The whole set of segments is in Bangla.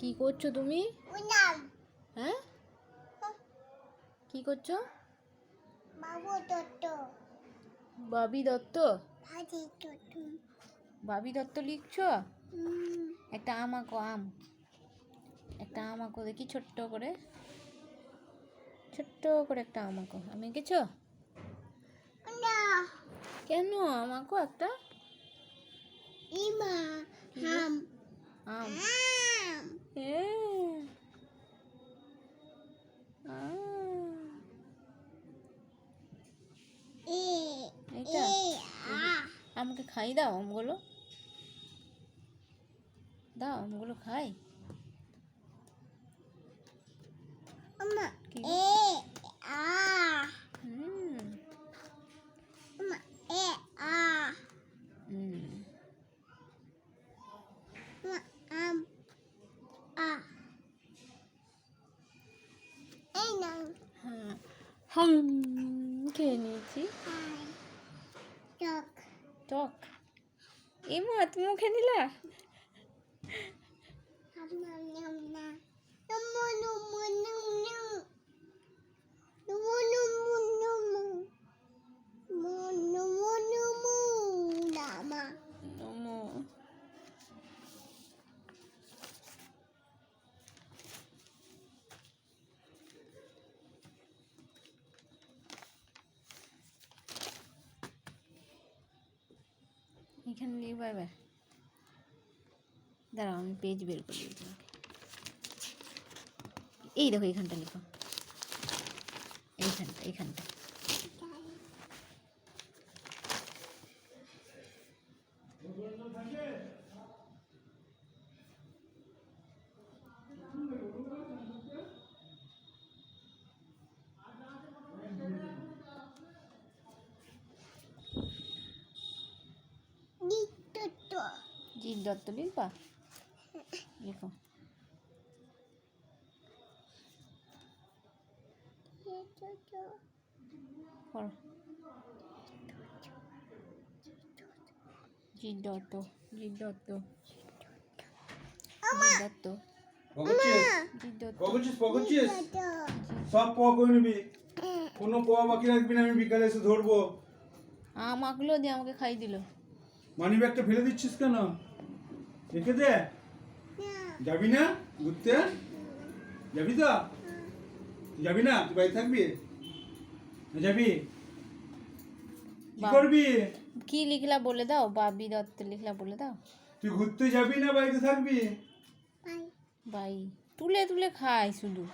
কি করছ তুমি? হ্যাঁ? কি করছ? বাবু দত্ত। বাবি দত্ত? বাবি দত্ত লিখছো? একটা আম আঁকো আম। একটা আম আঁকো দেখি ছোট্ট করে। ছোট্ট করে একটা আম আঁকো আমি এঁকেছো না কেন আম আঁকো একটা? ইমা হাম আম আম হ্যাঁ আম। এ এইটা? এ আ আমাকে খাই দাও আমগুলো। দাও আমগুলো খাই। হ্যাঁ। খেয়ে নিয়েছি। টক। এমা তুমি মুখে নিলা? এখানে লিখব এবার। দাঁড়াও, আমি পেজ বের করে দিই তোমাকে। এই দেখো এইখানটা লিখো। এইখানটা এইখানটা। জিৎ দত্ত লিখবা লিখো জিৎ দত্ত জিৎ জিৎ সব প করে নিবি? কোনো প বাকি রাখবি না আমি বিকালে এসে ধরবো। আম আঁকলো দিয়ে আমাকে খাই দিল। মানি ব্যাগটা ফেলে দিচ্ছিস কেন? রেখে দে। যাবি না ঘুরতে? যাবি তো? যাবি না? তুই বাড়ি থাকবি? যাবি? কি করবি? কি লিখলা বলে দাও বাবি দত্ত লিখলা বলে দাও। তুই ঘুরতে যাবি না বাড়িতে থাকবি? বাই। বাই। তুলে তুলে খায় শুধু।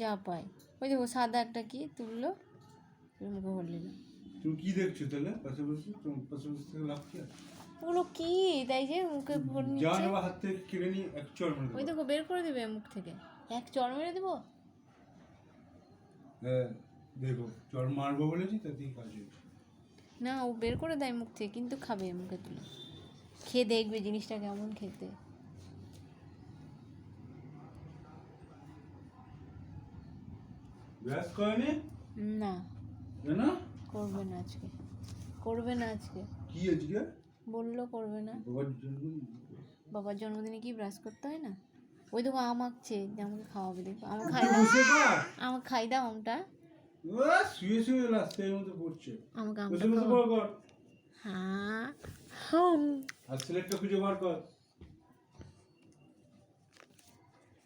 যা পায়। ওই দেখো সাদা একটা কি তুললো? মুখে নিল তুমি কি দেখছ তাহলে? পাশে বসে তোমার পাশে বসে থেকে লাভ কি আছে? ওগুলো কি? তাই যে মুখে যা নিচ্ছে। হাত থেকে কেড়ে এক চড় মেরে ওই দেখো বের করে দেবে মুখ থেকে। এক চড় মেরে দেবো? হ্যাঁ দেখো চড় মারবো বলেছি তাতেই কাজ না ও বের করে দেয় মুখ থেকে কিন্তু খাবে মুখে তুলে। খেয়ে দেখবে জিনিসটা কেমন খেতে। ব্যাস করেনি না। কেন করবে না আজকে। করবে না আজকে। কি আজকে? বলল করবে না। বাবার জন্মদিনে কি? ব্রাশ করতে হয় না? ওই দেখো আম আঁকছে যে আমাকে খাওয়াবে দেখো। আমাকে খাই দাও। আমাকে খাই দাও আমটা। ও, শুয়ে শুয়ে রাস্তায় মতো পড়ছে আমাকে আমটা হ্যাঁ। হুম। আর সিলেক্টটা খুঁজে বার কর।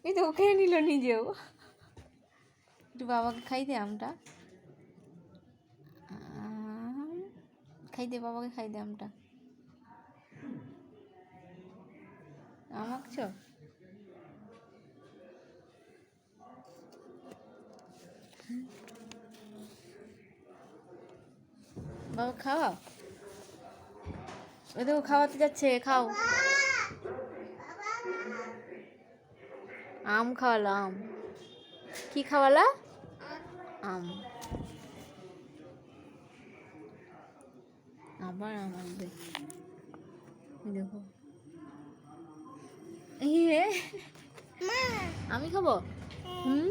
এই তো খেয়ে নিল নিজেও। একটু বাবাকে খাই দে আমটা। আম, খাই দে বাবাকে খাই দে আমটা। আমাকছ বাবা, খাওয়াও। ওই দেখো, খাওয়াতে যাচ্ছে, খাও। আম খাওয়ালো আম কি খাওয়ালা? আম। আবার আম এই দেখো। ইয়ে। মা। আমি খাব? হুম।